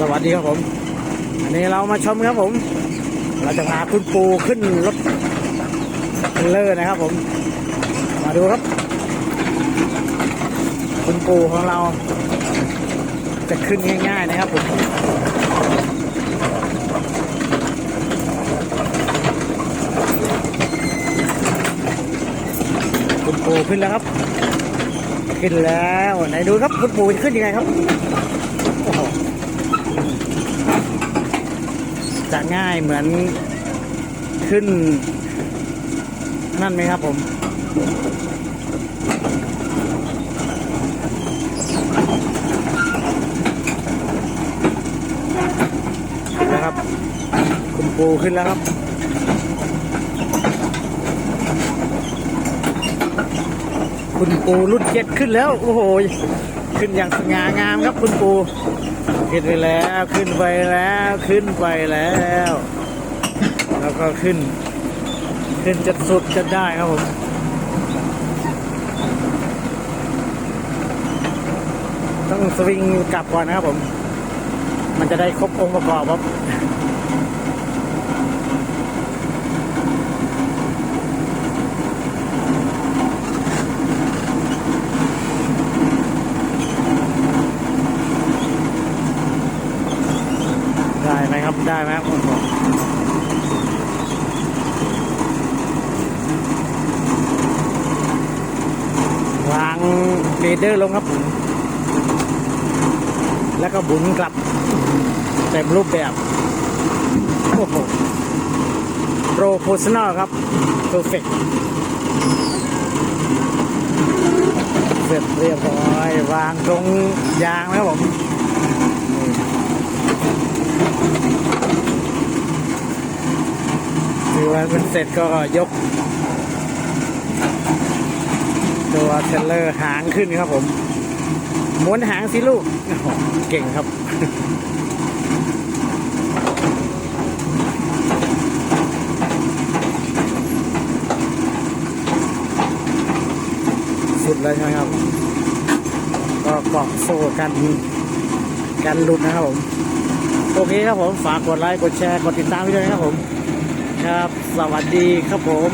สวัสดีครับผม อันนี้เรามาชมครับผม เราจะพาคุณปูขึ้นรถเทรลเลอร์นะครับผม มาดูครับ คุณปูของเรา จะขึ้นง่าย ๆนะครับผมคุณปูขึ้นแล้วครับ ขึ้นแล้วไหนดูครับคุณปูจะขึ้นยังไงครับโอ้โห จะง่ายเหมือนขึ้น นั่นไหมครับผมนแล้วครับคุณปูขึ้นแล้วครับคุณปูรุ่นเจ็ดขึ้นแล้ว โอ้โห ขึ้นอย่างสง่างามครับคุณปูขึ้นไปแล้วขึ้นไปแล้วขึ้นไปแล้ว แล้วก็ขึ้น ขึ้นจะสุดจะได้ครับผมต้องสวิงกลับก่อนนะครับผม มันจะได้ครบองค์ประกอบครับ ได้ไหมครับได้ไหมครับวางเบรเดอร์ลงครับ แล้วก็บุนกลับเต็มรูปแบบโอ้โหโปรโพส i น l ครับเพอร์เฟกเสร็จเรียบร้อยวางตรงยางแล้วครับผม คือว่ามันเสร็จก็ยก ตัวเทเลอร์หางขึ้นครับผมม้วนหางสิลูก เก่งครับสุดเลยใช่ไหมครับ ก็เกาะโซ่กัน กันหลุดนะครับผม โอเคครับผม ฝากกดไลค์ กดแชร์ กดติดตามไว้ด้วยนะครับผม ครับ สวัสดีครับผม